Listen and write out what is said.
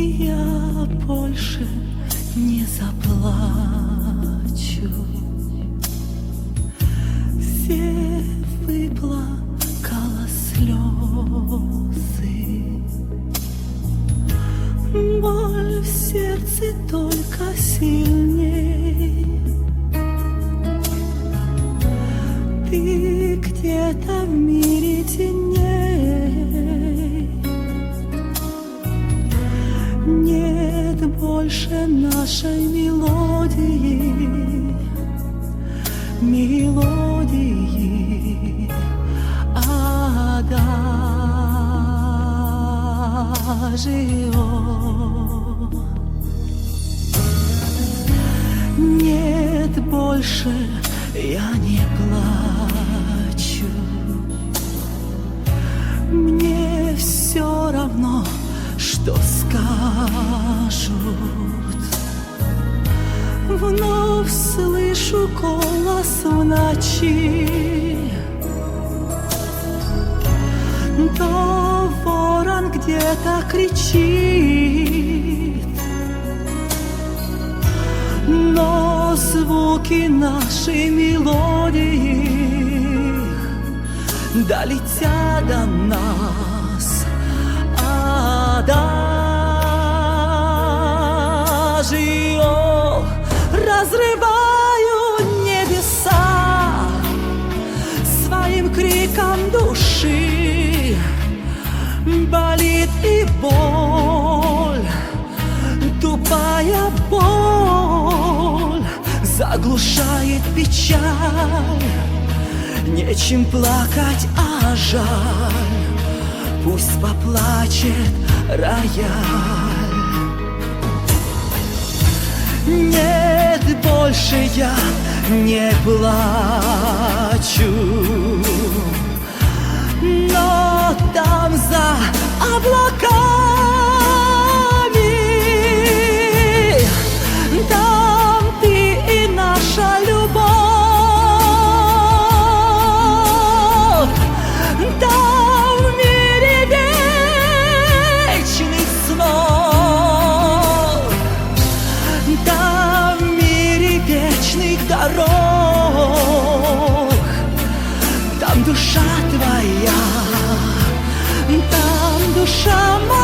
Я больше не заплачу. Все выплакала слезы. Боль в сердце только сильней. Ты где-то в мире больше нашей мелодии Мелодии Адажио Нет больше я не плачу. Мне все равно, что скажут Вновь слышу голос в ночи. То ворон где-то кричит. Но звуки нашей мелодии долетят до нас, криком души. Болит и боль Тупая боль заглушает печаль. Нечем плакать, а жаль Пусть поплачет рояль. Нет, больше я не плачу облака. 什么